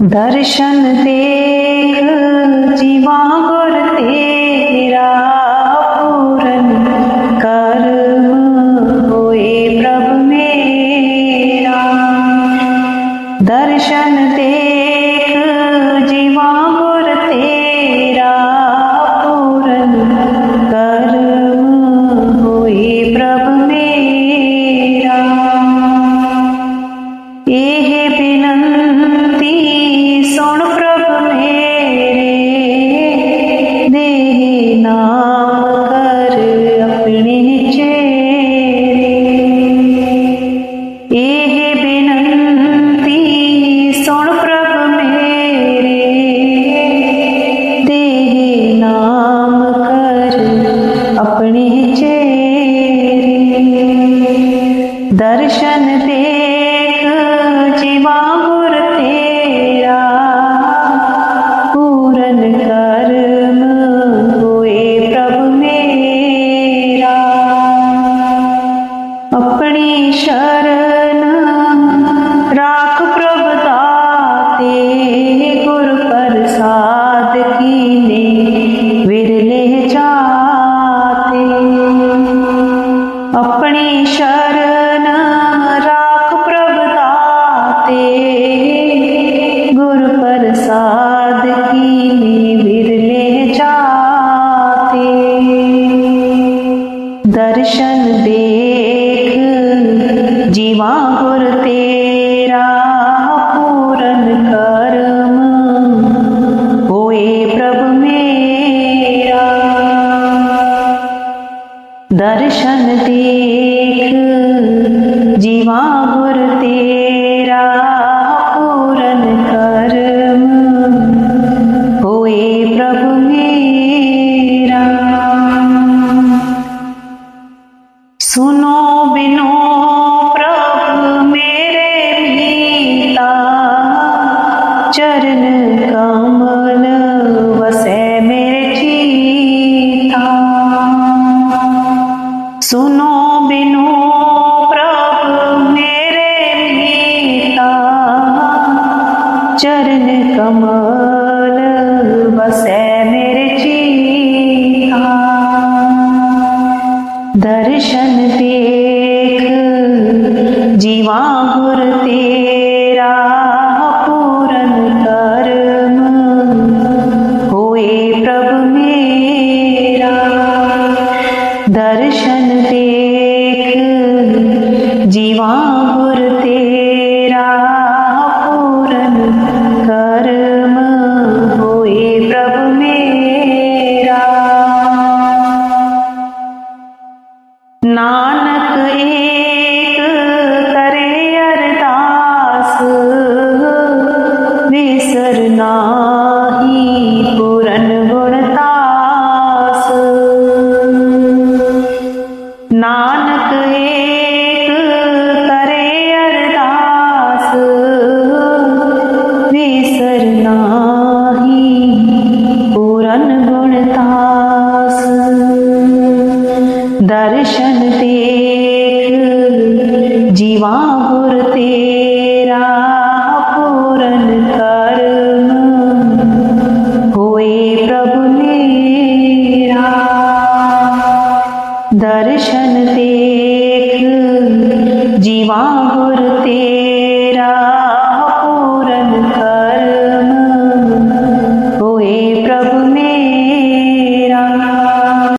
दर्शन देख जीवा गुर तेरा पूरन कर होए प्रभु मेरा। दर्शन देख अपनी चेरी दर्शन तेरे अपनी शरण राख प्रभताते। गुरु प्रसाद की विरले जाते। दर्शन देख, जीवा गुरु तेरा पूरन कर्म। होए प्रभु मेरा। दर्शन सेवा गुर तेरा पूरन कर्म होए प्रभु मेरा। दर्शन देख जीवा गुर तेरा पूरन कर्म होए प्रभु मेरा। नानक एक नानक एक करे अरदास विसरना ही पूरन गुणतास दर्शन देख जीवा दर्शन देख जीवा गुरु तेख